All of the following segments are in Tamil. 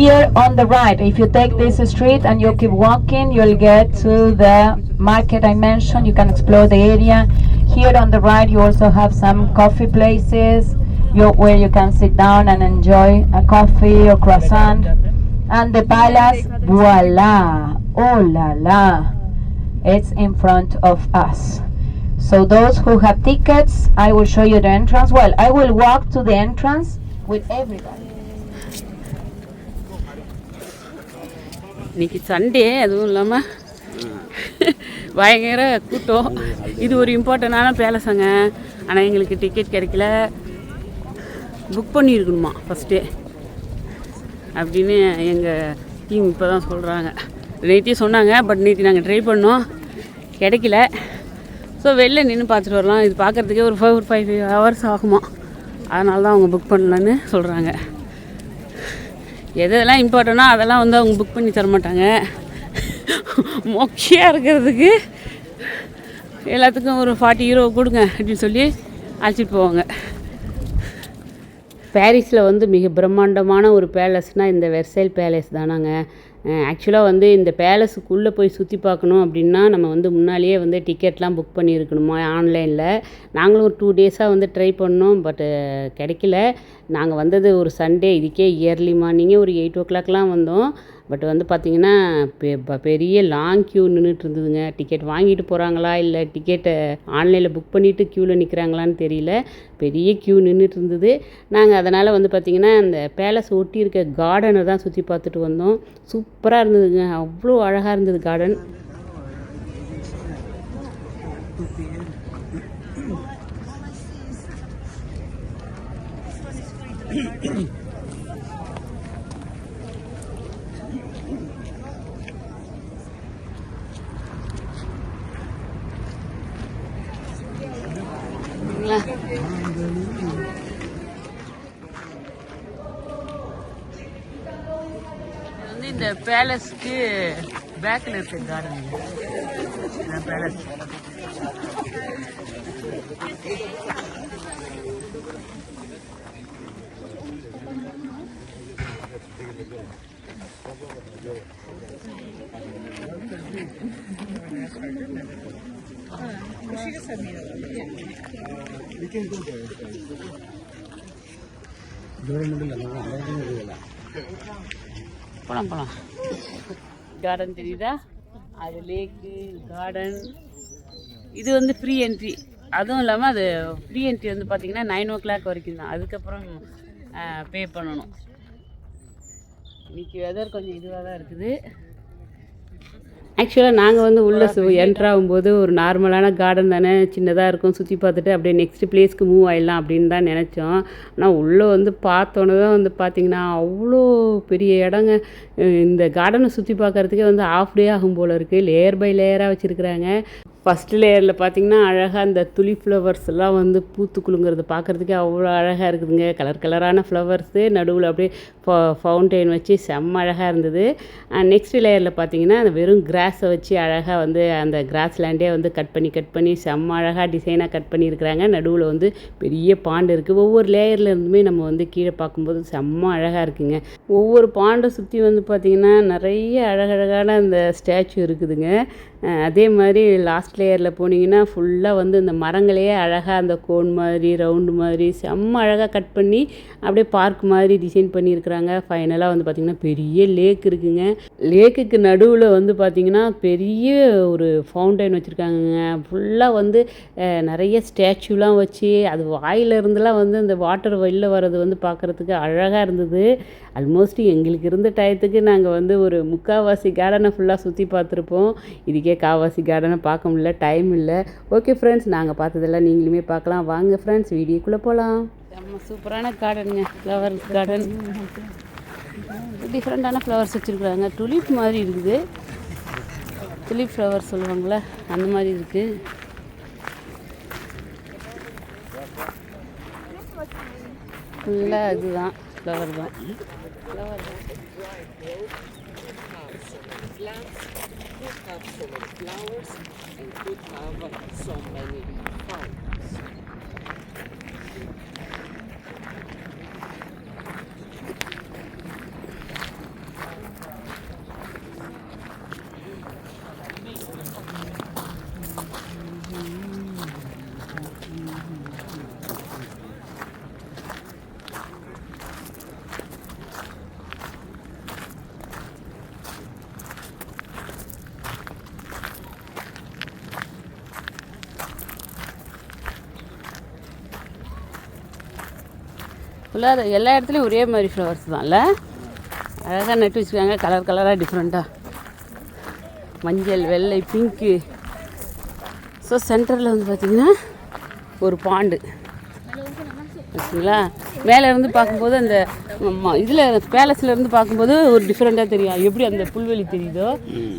here on the right, if you take this street and you keep walking, you'll get to the market I mentioned. You can explore the area. Here on the right, you also have some coffee places where you can sit down and enjoy a coffee or croissant. And the palace, voila! Oh la la! It's in front of us. So those who have tickets, I will show you the entrance. Well, I will walk to the entrance with everybody. இன்னைக்கு சண்டே அதுவும் இல்லாமல் பயங்கர கூட்டம். இது ஒரு இம்பார்ட்டண்டான பேலஸாங்க ஆனால் எங்களுக்கு டிக்கெட் கிடைக்கல. புக் பண்ணியிருக்கணுமா ஃபஸ்ட்டே அப்படின்னு எங்கள் டீம் இப்போ தான் சொல்கிறாங்க நேற்றே சொன்னாங்க பட் நேற்று நாங்கள் ட்ரை பண்ணோம். கிடைக்கல. ஸோ வெளில நின்று பார்த்துட்டு வரலாம். இது பார்க்குறதுக்கே ஒரு ஃபைவ் ஃபைவ் ஃபைவ் ஹவர்ஸ் ஆகுமா. அதனால தான் அவங்க புக் பண்ணலான்னு சொல்கிறாங்க எதெல்லாம் இம்பார்ட்டனோ அதெல்லாம் வந்து அவங்க புக் பண்ணி தர மாட்டாங்க மொக்கையாக இருக்கிறதுக்கு எல்லாத்துக்கும் ஒரு ஃபார்ட்டி ஹீரோ கொடுங்க அப்படின்னு சொல்லி அழைச்சிட்டு போவாங்க. பாரிஸில் வந்து மிக பிரம்மாண்டமான ஒரு பேலஸ்னால் இந்த வெர்சைல் பேலஸ் தானாங்க. ஆக்சுவலாக வந்து இந்த பேலஸுக்குள்ளே போய் சுற்றி பார்க்கணும் அப்படின்னா நம்ம வந்து முன்னாலேயே வந்து டிக்கெட்லாம் புக் பண்ணியிருக்கணுமா ஆன்லைனில் நாங்களும் ஒரு டூ டேஸாக வந்து ட்ரை பண்ணோம் பட்டு கிடைக்கல. நாங்கள் வந்தது ஒரு சண்டே இதுக்கே இயர்லி மார்னிங்கே ஒரு எயிட் ஓ கிளாக்லாம் வந்தோம். பட் வந்து பார்த்திங்கன்னா பெ ப- பெரிய லாங் க்யூ நின்றுட்டு இருந்ததுங்க. டிக்கெட் வாங்கிட்டு போகிறாங்களா இல்லை டிக்கெட்டை ஆன்லைனில் புக் பண்ணிவிட்டு க்யூவில் நிற்கிறாங்களான்னு தெரியல. பெரிய க்யூ நின்றுட்டு இருந்தது. நாங்கள் அதனால் வந்து பார்த்திங்கன்னா அந்த பேலஸ் ஒட்டி இருக்க கார்டனை தான் சுற்றி பார்த்துட்டு வந்தோம். சூப்பராக இருந்ததுங்க. அவ்வளோ அழகாக இருந்தது கார்டன் வந்து இந்த பேலஸ்க்கு பேக்கில் இருக்க கார்டன் பேலஸ். போலாம் போலாம். கார்டன் தெரியுதா? அது லேக்கு கார்டன் இது வந்து ஃப்ரீ என்ட்ரி அதுவும் இல்லாமல் அது ஃப்ரீ என்ட்ரி வந்து பார்த்திங்கன்னா நைன் ஓ கிளாக் வரைக்கும் தான். அதுக்கப்புறம் பே பண்ணணும். இன்னைக்கு வெதர் கொஞ்சம் இதுவாக தான் இருக்குது. ஆக்சுவலாக நாங்கள் வந்து உள்ளே என்ட்ரு ஆகும்போது ஒரு நார்மலான கார்டன் தானே சின்னதாக இருக்கும் சுற்றி பார்த்துட்டு அப்படியே நெக்ஸ்ட் பிளேஸ்க்கு மூவ் ஆகிடலாம் அப்படின்னு தான் நினச்சோம். ஆனால் உள்ளே வந்து பார்த்தோன்னே தான் வந்து பார்த்திங்கன்னா அவ்வளோ பெரிய இடங்க. இந்த கார்டனை சுற்றி பார்க்கறதுக்கே வந்து ஆஃப் டே ஆகும் போல் இருக்குது லேயர் பை லேயராக வச்சுருக்குறாங்க. ஃபஸ்ட்டு லேயரில் பார்த்தீங்கன்னா அழகாக அந்த துளி ஃப்ளவர்ஸ் எல்லாம் வந்து பூத்து குலுங்கிறது பார்க்குறதுக்கே அவ்வளோ அழகாக இருக்குதுங்க. கலர் கலரான ஃப்ளவர்ஸு நடுவில் அப்படியே ஃபவுண்டெயின் வச்சு செம்ம அழகாக இருந்தது. நெக்ஸ்ட் லேயரில் பார்த்தீங்கன்னா அந்த வெறும் கிராஸை வச்சு அழகாக வந்து அந்த கிராஸ் லேண்டே வந்து கட் பண்ணி கட் பண்ணி செம்ம அழகாக டிசைனாக கட் பண்ணியிருக்கிறாங்க. நடுவில் வந்து பெரிய பாண்டு இருக்குது ஒவ்வொரு லேயரில் இருந்துமே நம்ம வந்து கீழே பார்க்கும்போது செம்ம அழகாக இருக்குங்க. ஒவ்வொரு பாண்டை சுற்றி வந்து பார்த்திங்கன்னா நிறைய அழகழகான அந்த ஸ்டாச்சு இருக்குதுங்க. அதே மாதிரி லாஸ்ட் லேயரில் போனீங்கன்னா ஃபுல்லாக வந்து இந்த மரங்களையே அழகாக அந்த கோன் மாதிரி ரவுண்டு மாதிரி செம்ம அழகாக கட் பண்ணி அப்படியே பார்க் மாதிரி டிசைன் பண்ணியிருக்கிறாங்க. ஃபைனலாக வந்து பார்த்திங்கன்னா பெரிய லேக் இருக்குங்க. லேக்குக்கு நடுவில் வந்து பார்த்திங்கன்னா பெரிய ஒரு ஃபவுண்டைன் வச்சுருக்காங்கங்க. ஃபுல்லாக வந்து நிறைய ஸ்டாச்சுலாம் வச்சு அது வாயிலிருந்துலாம் வந்து அந்த வாட்டர் வெளில வர்றது வந்து பார்க்குறதுக்கு அழகாக இருந்தது. ஆல்மோஸ்ட் எங்களுக்கு இருந்த டயத்துக்கு நாங்கள் வந்து ஒரு முக்கால்வாசி கார்டனை ஃபுல்லாக சுற்றி பார்த்துருப்போம். இதுக்கே காவாசி கார்டனை பார்க்க முடியல டைம் இல்லை. ஓகே ஃப்ரெண்ட்ஸ் நாங்கள் பார்த்ததெல்லாம் நீங்களுமே பார்க்கலாம். வாங்க ஃப்ரெண்ட்ஸ் வீடியோக்குள்ளே போகலாம் சூப்பரான கார்டனுங்க ஃப்ளவர் கார்டன் டிஃப்ரெண்ட்டான ஃப்ளவர்ஸ் வச்சுருக்குறாங்க. துலிப் மாதிரி இருக்குது. துலிப் ஃப்ளவர் சொல்லுவாங்களே அந்த மாதிரி இருக்குது ஃபுல்லாக அதுதான் ஃப்ளவர் தான் ஃப்ளவர் தான் ஃபுல்லாக எல்லா இடத்துலையும் ஒரே மாதிரி ஃப்ளவர்ஸ் தான்ல? அழகாக நட்டு வச்சுருக்காங்க. கலர் கலராக டிஃப்ரெண்ட்டாக மஞ்சள் வெள்ளை பிங்க்கு ஸோ சென்டரில் வந்து பார்த்திங்கன்னா ஒரு பாண்டு ஓகேங்களா? மேலே இருந்து பார்க்கும்போது அந்த இதில் பேலஸில் இருந்து பார்க்கும்போது ஒரு டிஃப்ரெண்ட்டாக தெரியும். எப்படி அந்த புல்வெளி தெரியுதோ?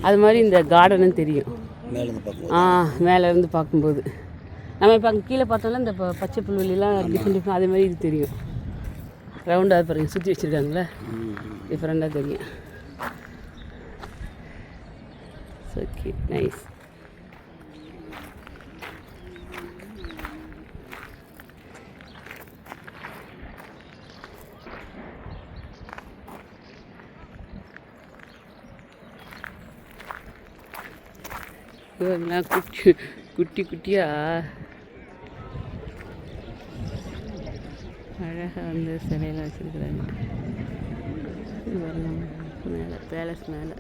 அது மாதிரி இந்த கார்டனும் தெரியும். மேலேருந்து பார்க்கும்போது. ஆ மேலே இருந்து பார்க்கும்போது. நம்ம இப்போ அங்கே கீழே பார்த்தோம்னா இந்த பச்சை புல்வெளிலாம் டிஃப்ரெண்ட் டிஃப்ரெண்ட் அதே மாதிரி இது தெரியும். ரவுண்டாக பாருங்க சுற்றி வச்சுருக்காங்களே? டிஃப்ரெண்ட்டாக தெரியும். ஓகே நைஸ் இவங்கெல்லாம் குட்டி குட்டி குட்டியா? அழகாக வந்து சிலையெல்லாம் வச்சுருக்குறாங்க. மேலே பேலஸ் மேலே.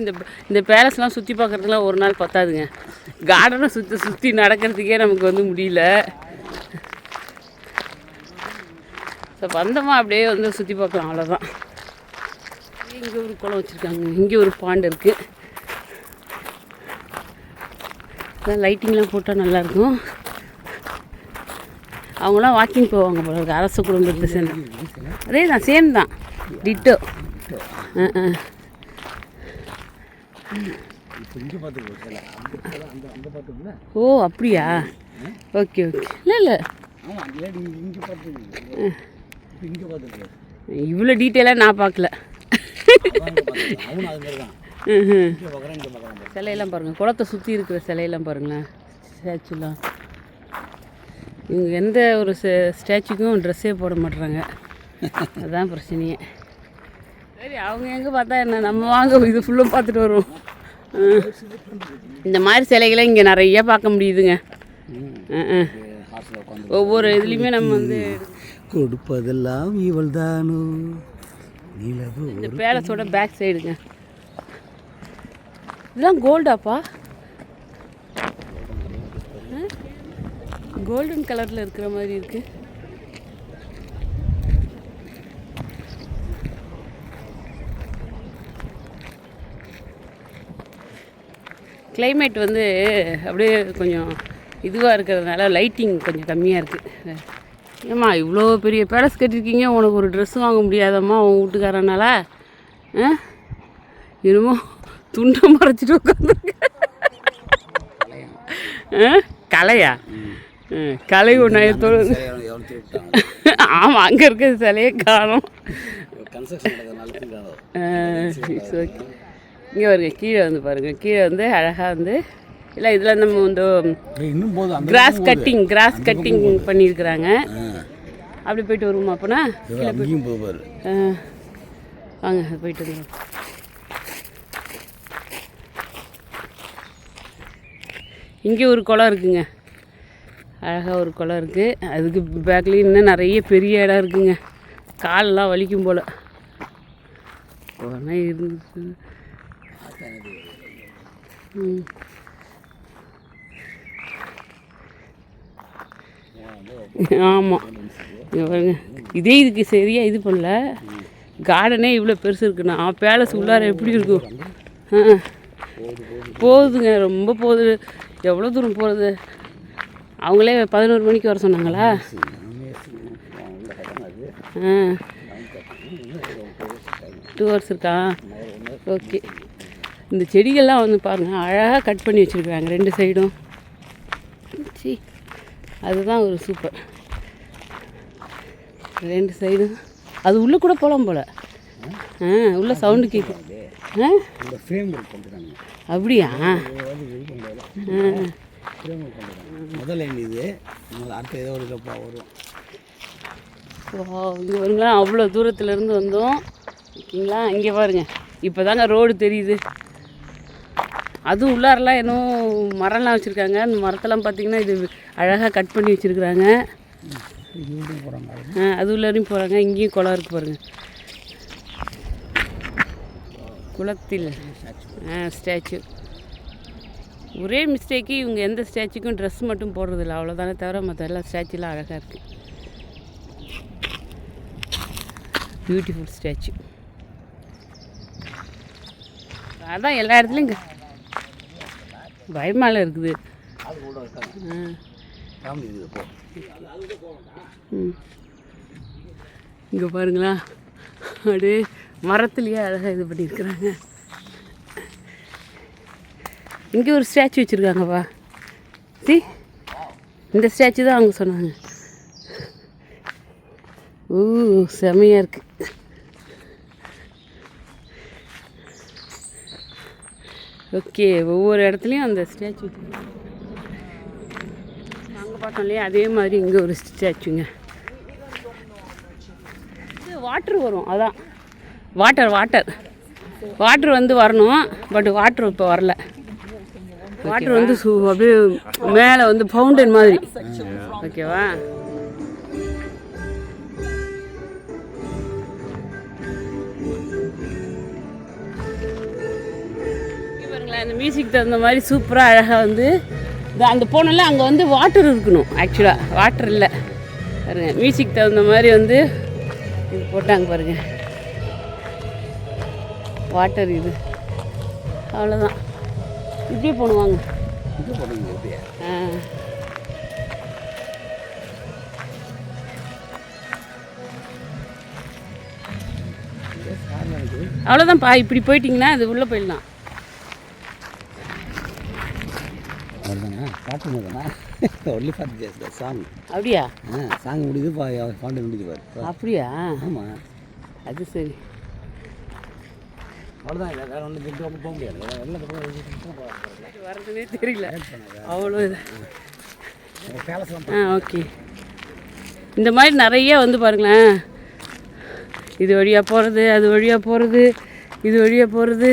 இந்த இந்த பேலஸ்லாம் சுற்றி பார்க்குறதுலாம் ஒரு நாள் பத்தாதுங்க. கார்டனை சுற்றி சுற்றி நடக்கிறதுக்கே நமக்கு வந்து முடியல. ஸோ வந்தோமா அப்படியே வந்து சுற்றி பார்க்கலாம் அவ்வளோதான் இங்கே ஒரு குளம் வச்சுருக்காங்க இங்கே ஒரு பாண்டு இருக்குது லைட்டிங்லாம் போட்டால் நல்லாயிருக்கும். அவங்களாம் வாக்கிங் போவாங்க போல இருக்கு அரசு குடும்பத்தை சேர்ந்து. அதே தான். சேம் தான் டிட்டோ ஆ ஆ இப்போ இங்கே பார்த்துக்கோ சில அந்த சில அந்த அந்த பார்த்துக்குல ஓ அப்படியா? Okay okay. இல்லை இல்லை. இவ்வளோ டீட்டெயிலாக நான் பார்க்கல. சிலையெல்லாம் பாருங்கள் குளத்தை சுற்றி இருக்கிற சிலையெல்லாம் பாருங்களேன். ஸ்டாச்சுலாம். இவங்க எந்த ஒரு ஸ்டாச்சுக்கும் ட்ரெஸ்ஸே போட மாட்டுறாங்க அதுதான் பிரச்சனையே. சரி அவங்க எங்கே பார்த்தா என்ன? நம்ம வாங்க இது ஃபுல்லும் பார்த்துட்டு வருவோம். இந்த மாதிரி சிலைகளை இங்கே நிறைய பார்க்க முடியுதுங்க. ஒவ்வொரு இதுலேயுமே நம்ம வந்து கொடுப்பதெல்லாம் இவள் தானோ இந்த பேலஸோட பேக் சைடுங்க இதெல்லாம் கோல்டாப்பா கோல்டன் கலரில் இருக்கிற மாதிரி இருக்கு. Climate வந்து அப்படியே கொஞ்சம் இதுவாக இருக்கிறதுனால லைட்டிங் கொஞ்சம் கம்மியாக இருக்குது ஏம்மா இவ்வளோ பெரிய பேலஸ் கட்டியிருக்கீங்க உனக்கு ஒரு ட்ரெஸ் வாங்க முடியாதம்மா உன் வீட்டுக்காரனால? ஆ? என்னமோ துண்டை மறைச்சிட்டு உட்காந்துருக்க கலையா? கலை ஒன்று எவ்வளோ திருப்பிட்டாங்க ஆமாம் அங்கே இருக்கிற சிலையே காணும். இட்ஸ் ஓகே இங்கே வருங்க கீழே வந்து பாருங்கள் கீழே வந்து அழகாக வந்து இல்லை இதில் நம்ம வந்து கிராஸ் கட்டிங் கிராஸ் கட்டிங் பண்ணியிருக்கிறாங்க அப்படி போயிட்டு வருவோமா அப்போனா? வாங்க போயிட்டு வந்துடும் இங்கே ஒரு குளம் இருக்குங்க. அழகாக ஒரு குளம் இருக்குது அதுக்கு பேக்லேயும் இன்னும் நிறைய பெரிய இடம் இருக்குங்க. காலெல்லாம் வலிக்கும் போல். இருந்து ஆமாம் பாருங்க. இதே இதுக்கு சரியாக இது பண்ணல. கார்டனே இவ்வளோ பெருசு இருக்குண்ணா பேலஸ் உள்ளார எப்படி இருக்கும்? ஆ. போகுதுங்க ரொம்ப போகுது எவ்வளோ தூரம் போகிறது அவங்களே பதினோரு மணிக்கு வர சொன்னாங்களா? ஆ. டூ ஹவர்ஸ் இருக்கா? ஓகே இந்த செடிகள்லாம் வந்து பாருங்கள் அழகாக கட் பண்ணி வச்சுருக்குறாங்க ரெண்டு சைடும். சி அதுதான் ஒரு சூப்பர் ரெண்டு சைடும். அது உள்ளே கூட போகலாம் போல். ஆ உள்ளே சவுண்டு கேட்குது ஆ? இந்த அப்படியா? ஃப்ரேம் முதல் இது அடுத்த ஏதோ ஒரு இதப்பா வரும் இங்கே பாருங்களா அவ்வளோ தூரத்துலேருந்து வந்தோம். ஓகேங்களா? இங்கே பாருங்க. இப்போ தாங்க ரோடு தெரியுது. அதுவும் உள்ளாரெல்லாம் இன்னும் மரம்லாம் வச்சுருக்காங்க. அந்த மரத்தெல்லாம் பார்த்திங்கன்னா இது அழகாக கட் பண்ணி வச்சுருக்குறாங்க. ஆ அது உள்ளாரையும் போகிறாங்க இங்கேயும் குளம் இருக்குது பாருங்கள் குளத்தில். ஆ ஸ்டாச்சு. ஒரே மிஸ்டேக்கு இவங்க எந்த ஸ்டாச்சுக்கும் ட்ரெஸ் மட்டும் போடுறதில்ல. அவ்வளோதானே தவிர மற்ற எல்லா ஸ்டாச்சுலாம் அழகாக இருக்குது பியூட்டிஃபுல் ஸ்டாச்சு அதான் எல்லா இடத்துலையும் இங்கே பயமால இருக்குது. இங்கே பாருங்களா. அப்படியே மரத்துலேயே அழகாக இது பண்ணியிருக்கிறாங்க. இங்கே ஒரு ஸ்டாச்சு வச்சுருக்காங்கப்பா. சி? இந்த ஸ்டாச்சு தான் அவங்க சொன்னாங்க. ஊ செமையாக இருக்குது ஓகே ஒவ்வொரு இடத்துலையும் அந்த ஸ்டாச்சு. அங்கே பார்த்தோம் இல்லையா அதே மாதிரி இங்கே ஒரு ஸ்டாச்சுங்க. இது வாட்டர் வரும் அதான். வாட்டர் வாட்டர் வாட்டர் வந்து வரணும் பட் வாட்டர் இப்போ வரல. வாட்டர் வந்து அப்படியே மேலே வந்து ஃபவுண்டன் மாதிரி. ஓகேவா இந்த மியூசிக் தகுந்த மாதிரி சூப்பராக அழகாக வந்து அந்த போனல அங்கே வந்து வாட்டர் இருக்கணும் ஆக்சுவலாக வாட்டர் இல்லை. பாருங்க மியூசிக் தகுந்த மாதிரி வந்து இது போட்டாங்க பாருங்க. வாட்டர் இது. அவ்வளோதான் இப்படியே போடுவாங்க. ஆ. அவ்வளோதான்ப்பா இப்படி போயிட்டீங்கன்னா அது உள்ளே போயிடலாம். தானே ஒன்லி ஃபார் ஜஸ்ட் சாங் அப்படியா? ஆ சாங் முடியுது பா பாட்டு முடியுது பாரு. அப்படியா? ஆமாம் அது சரி. அவ்வளோதான் வேறு ஒன்றும் போக முடியாது. வெளில பக்கம் வரதுனே தெரியல. அவ்வளோ ஆ. ஓகே. இந்த மாதிரி நிறைய வந்து பாருங்களேன். இது வழியாக போகிறது அது வழியாக போகிறது இது வழியாக போகிறது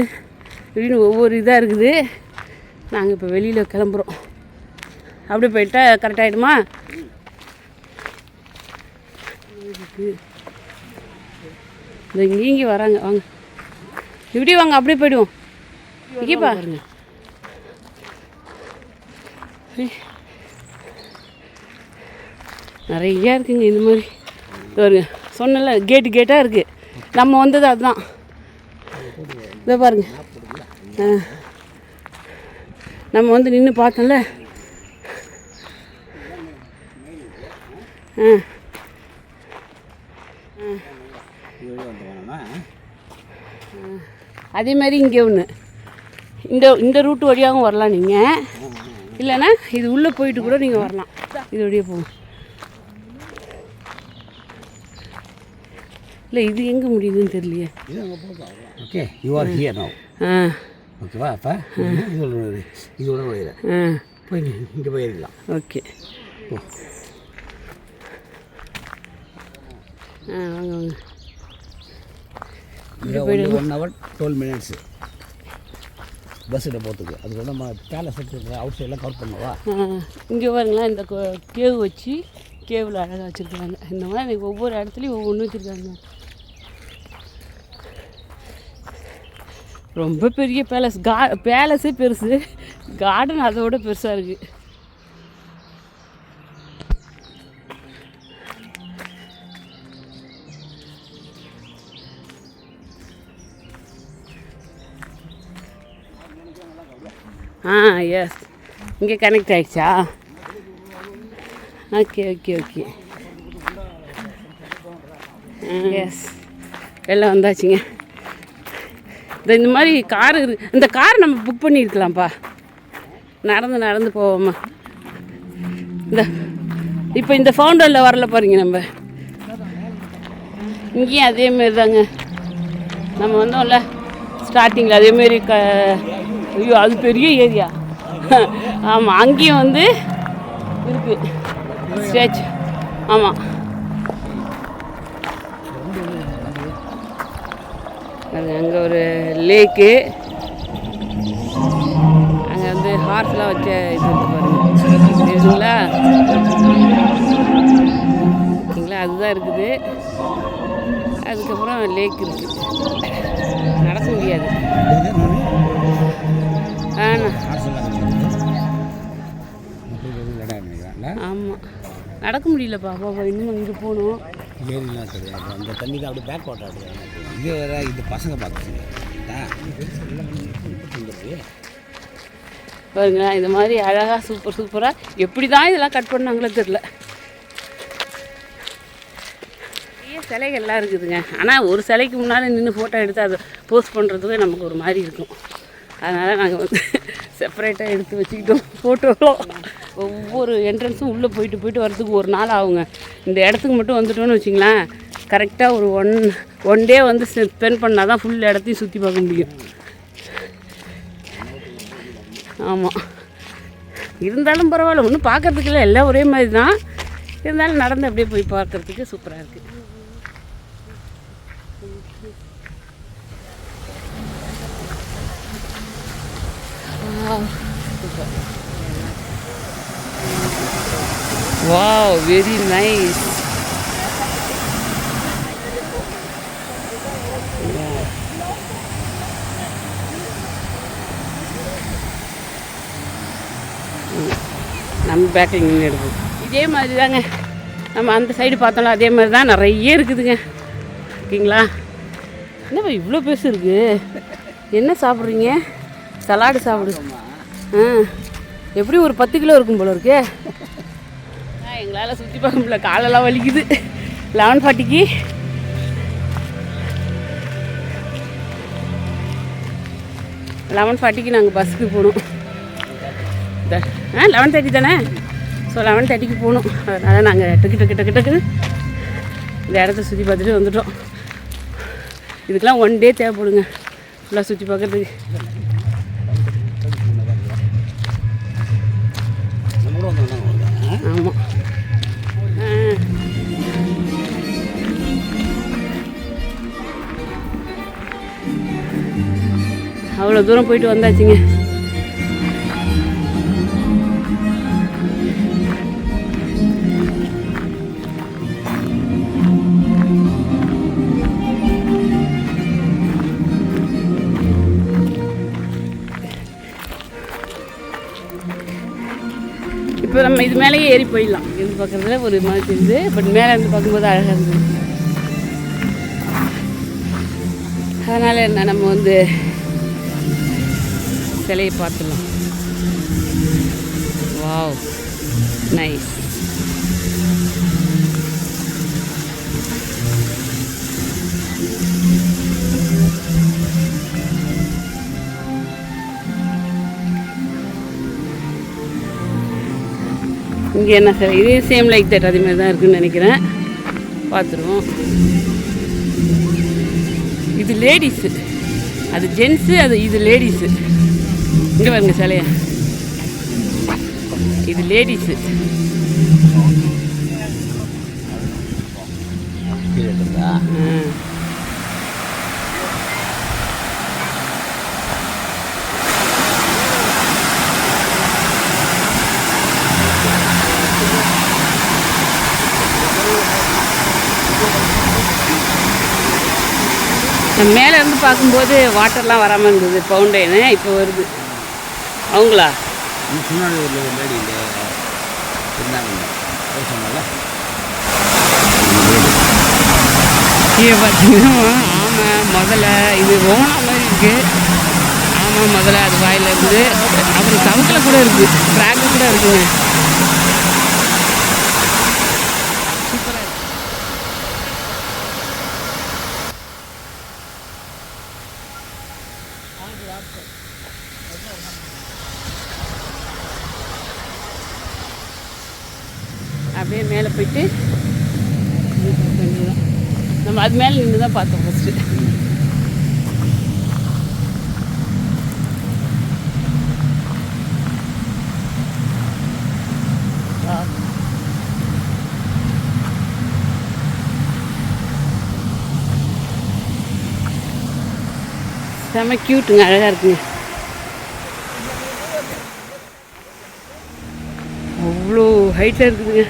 இப்படின்னு ஒவ்வொரு இதாக இருக்குது. நாங்கள் இப்போ வெளியில் கிளம்புறோம். அப்படி போயிட்டா கரெக்டாகிடுமா இந்த இங்கே வராங்க வாங்க. இப்படி வாங்க அப்படியே போயிடுவோம். இங்கே பாருங்க நிறையா இருக்குங்க இந்த மாதிரி. பாருங்க சொன்னல கேட்டு கேட்டாக இருக்குது நம்ம வந்தது அதுதான். இதை பாருங்க. நம்ம வந்து நின்று பார்த்தோம்ல ஆ இது வழியாக வந்து வேணாமா அதே மாதிரி இங்கே ஒன்று இந்த இந்த ரூட்டு வழியாகவும் வரலாம் நீங்கள் இல்லைன்னா இது உள்ளே போயிட்டு கூட நீங்கள் வரலாம். இது வழியாக போகும் இல்லை இது எங்கே முடியுதுன்னு தெரியலையே. Okay you are here no ஆ. ஓகேவா அப்போ. இது ஒரு இது வழியில் ஆ. போய் இங்கே போயிருக்கலாம் ஓகே. போ ஆ வாங்க வாங்க. ஒன் ஹவர் டுவெல் மினிட்ஸு பஸ்ஸில் போகிறதுக்கு அது வந்து நம்ம பேலஸ் அவுட் சைடெலாம் கவர் பண்ணுவா? இங்கே பாருங்களேன் இந்த கேவ் வச்சு கேவில் அழகாக வச்சுருக்காங்க இந்த மாதிரி ஒவ்வொரு இடத்துலையும் ஒவ்வொன்று வச்சுருக்காங்க. ரொம்ப பெரிய பேலஸ் கா பேலஸே பெருசு. கார்டன் அதோட பெருசாக இருக்குது ஆ எஸ் இங்கே கனெக்ட் ஆயிடுச்சா? ஓகே ஓகே ஓகே எஸ் வெளில வந்தாச்சுங்க. இந்த இந்த மாதிரி கார் இந்த கார் நம்ம புக் பண்ணியிருக்கலாம்ப்பா நடந்து நடந்து போவோமா. இந்த இப்போ இந்த ஃபவுண்டனில் வரல பாருங்க நம்ம. இங்கேயும் அதே மாதிரி தாங்க நம்ம வந்தோம்ல ஸ்டார்டிங்கில் அதேமாரி க ஐயோ அது பெரிய ஏரியா. ஆமாம் அங்கேயும் வந்து இருக்குது ஸ்டேச் ஆமாம் அது அங்கே ஒரு லேக்கு அங்கே வந்து ஹார்ஸ்லாம் வச்ச இது இருக்கு பாருங்க. தெரியுதுங்களா? ஓகேங்களா அதுதான் இருக்குது. அதுக்கப்புறம் லேக் இருக்குது நடக்க முடியாது. நடக்க முடியலப்பா பாப்பா இன்னும் இங்கே போகணும். ஏரிலாம் கிடையாது. அந்த தண்ணி தான் அப்படியே பேக் வாட்டர் இது வேற இது பசங்க பார்த்துச்சுங்க பாருங்க இந்த மாதிரி அழகாக சூப்பர் சூப்பராக எப்படி தான் இதெல்லாம் கட் பண்ணாங்களோ தெரில நிறைய சிலைகள்லாம் இருக்குதுங்க. ஆனால் ஒரு சிலைக்கு முன்னால் நின்று ஃபோட்டோ எடுத்து அதை போஸ்ட் பண்ணுறதுக்கு நமக்கு ஒரு மாதிரி இருக்கும். அதனால் நாங்கள் வந்து செப்பரேட்டாக எடுத்து வச்சுக்கிட்டோம் ஃபோட்டோலாம் ஒவ்வொரு என்ட்ரன்ஸும் உள்ளே போயிட்டு போயிட்டு வரதுக்கு ஒரு நாள் ஆகுங்க. இந்த இடத்துக்கு மட்டும் வந்துட்டோன்னு வச்சிங்களேன் கரெக்டாக ஒரு ஒன் ஒன் டே வந்து ஸ்பெண்ட் பண்ணால் தான் ஃபுல் இடத்தையும் சுற்றி பார்க்க முடியும். ஆமாம் இருந்தாலும் பரவாயில்ல ஒன்றும் பார்க்கறதுக்கு இல்லை எல்லாம் ஒரே மாதிரி தான் இருந்தாலும் நடந்து அப்படியே போய் பார்க்கறதுக்கு சூப்பராக இருக்குது வாவ் வெரி நைஸ் நம்ம பேக்கில் நின்று எடுப்போம். இதே மாதிரி தாங்க நம்ம அந்த சைடு பார்த்தோம்ல அதே மாதிரி தான் நிறைய இருக்குதுங்க. ஓகேங்களா? என்னப்பா இவ்வளோ பெருசு இருக்குது என்ன சாப்பிட்றீங்க? சலாடு சாப்பிடு. ஆ. எப்படி ஒரு பத்து கிலோ இருக்கும் போல இருக்கே. எங்களால் சுற்றி பார்க்க முடியல காலெல்லாம் வலிக்குது. லெவன் ஃபார்ட்டிக்கு லெவன் ஃபார்ட்டிக்கு நாங்கள் பஸ்ஸுக்கு போகணும் ஆ லெவன் தேர்ட்டி தானே? ஸோ லெவன் தேர்ட்டிக்கு போகணும் அதனால் நாங்கள் டக்கு டக்கு டக்கு டக்கு இந்த இடத்த சுற்றி பார்த்துட்டு வந்துட்டோம். இதுக்கெலாம் ஒன் டே தேவைப்படுங்க. ஃபுல்லாக சுற்றி பார்க்கறதுக்கு. அவ்வளோ தூரம் போயிட்டு வந்தாச்சுங்க. இப்போ நம்ம இது மேலேயே ஏறி போயிடலாம். இது பார்க்குறதுல ஒரு மாதிரி தெரியுது. பட் மேலே இருந்து பார்க்கும்போது அழகாக இருந்தது அதனால் என்ன நம்ம வந்து சிலையை பார்த்துடலாம். வாவ் நைஸ் இங்கே என்ன சார் இதே சேம் லைக் தட் அதே மாதிரி தான் இருக்குன்னு நினைக்கிறேன். பார்த்துருவோம். இது லேடிஸு அது ஜென்ஸு அது இது லேடிஸு இங்கே பாருங்க சிலைய. இது லேடிஸு மேலே இருந்து பார்க்கும்போது வாட்டர்லாம் வராமல் இருந்தது பவுண்டைனு இப்போ வருது. அவங்களா? முன்னாடி ஒரு லேடி இருந்தாங்க சொன்னால? கீழே பார்த்தீங்கன்னா ஆமாம் முதல்ல இது ஓனா மாதிரி இருக்குது ஆமாம் முதல்ல அது வாயில் இருக்குது அப்புறம் தவக்கில் கூட இருக்குது ட்ராக்கு கூட இருக்குங்க. போயிட்டு நம்ம அது மேலே நின்று தான் பார்த்தோம் ஃபஸ்ட்டு செம க்யூட்டுங்க அழகாக இருக்குதுங்க அவ்வளோ ஹைட்டாக இருக்குதுங்க.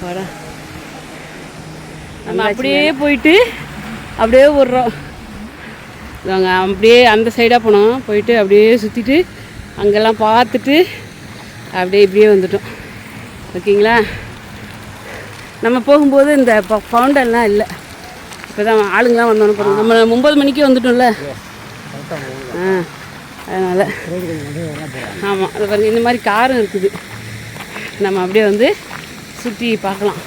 அப்பாடா நம்ம அப்படியே போயிட்டு அப்படியே விட்றோம் நாங்கள் அப்படியே அந்த சைடாக போனோம். போயிட்டு அப்படியே சுற்றிட்டு அங்கெல்லாம் பார்த்துட்டு அப்படியே இப்படியே வந்துட்டோம். ஓகேங்களா? நம்ம போகும்போது இந்த ஃபவுண்டன்லாம் இல்லை. இப்போ தான் ஆளுங்கலாம் வந்தோன்னு பாருங்க நம்ம ஒம்பது மணிக்கு வந்துட்டோம்ல. ஆ அதனால். ஆமாம் அது பாருங்க இந்த மாதிரி காரும் இருக்குது. நம்ம அப்படியே வந்து சுற்றி பார்க்கலாம்.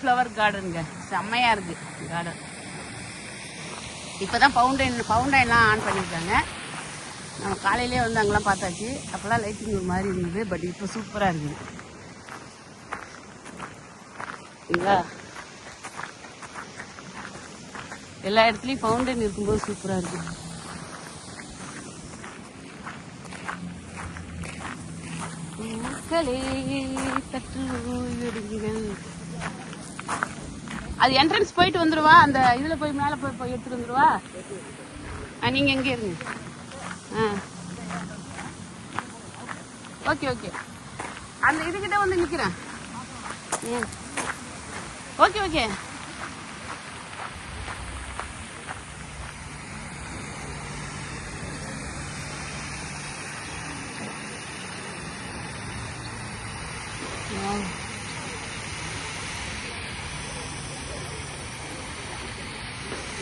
ஃப்ளவர் கார்டனுங்க செம்மையாக இருக்குது கார்டன் இப்போ தான் பவுண்டைன் பவுண்டைன்லாம் ஆன் பண்ணியிருக்காங்க. நம்ம காலையிலே வந்து அங்கெல்லாம் பார்த்தாச்சு. அப்போல்லாம் லைட்டிங் ஒரு மாதிரி இருந்தது பட் இப்போ சூப்பராக இருக்குது இல்லைங்களா எல்லா இடத்துலையும் ஃபவுண்டைன் இருக்கும்போது சூப்பராக இருக்குது பூக்களே சற்று ஓய்வெடுங்கள். அது என்ட்ரன்ஸ் போயிட்டு வந்துருவா அந்த இதுல போய் மேல போய் போய் எடுத்துட்டு வந்துருவா. ஆ, நீங்க எங்கே இருங்க. ஆ. Okay okay. அந்த இதுகிட்ட வந்து நிக்கிறேன். ம். ஓகே ஓகே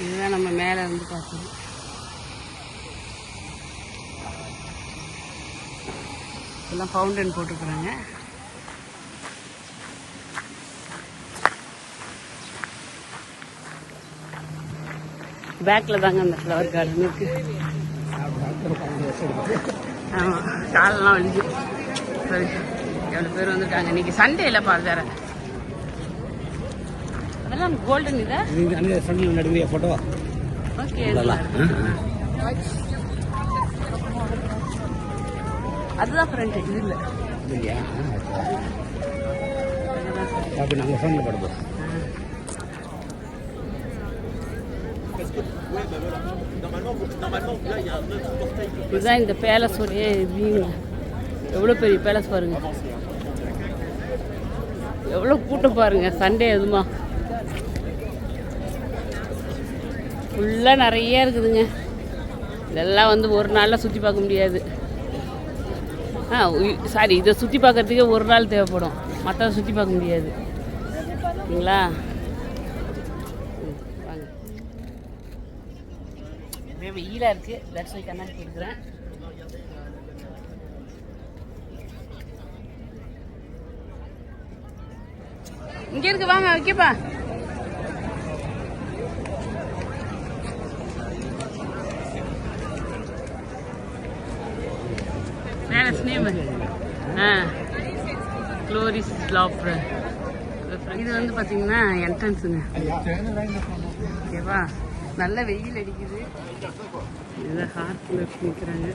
இதுதான் நம்ம மேலே இருந்து பார்த்தோம் எல்லாம் ஃபவுண்டன் போட்டுக்கிறாங்க. பேக்கில் தாங்க அந்த ஃப்ளவர் கார்டன் இருக்கு. ஆமாம் காலெல்லாம் வலிச்சு சரி எவ்வளோ பேர் வந்துட்டாங்க. இன்னைக்கு சண்டே இல்லை பாரு அதெல்லாம் கோல்டன் இதா? நடுங்கிறிய ஃபோட்டோ ஓகே இதெல்லாம் அதுதான் ஃப்ரெண்ட் இது இல்லை. இல்லையா? அப்போ நாங்கள் ஃபோனில் படுப்போம். இதுதான் இந்த பேலஸோடைய வியூங்க எவ்வளோ பெரிய பேலஸ் பாருங்க. எவ்வளோ கூட்டம் பாருங்க. சண்டே அதுமா. ஃபுல்லாக நிறைய இருக்குதுங்க. இதெல்லாம் வந்து ஒரு நாளில் சுற்றி பார்க்க முடியாது. ஆ சாரி இதை சுற்றி பார்க்கறதுக்கே ஒரு நாள் தேவைப்படும். மற்றதை சுற்றி பார்க்க முடியாது. சரிங்களா? ம், வாங்க வெயிலாக இருக்குது தட்ஸ் வை கண்ணாடி கொடுக்குறேன். இங்கே இருக்கு வாங்க வைக்கப்பா மேலே நேம் ஆ க்ளோரிஸ் லாப்ரன் இது வந்து பார்த்தீங்கன்னா என்ட்ரன்ஸுங்க ஓகேவா? நல்ல வெயில் அடிக்குது. இதுதான் ஹார்ட்டில் நிற்கிறாங்க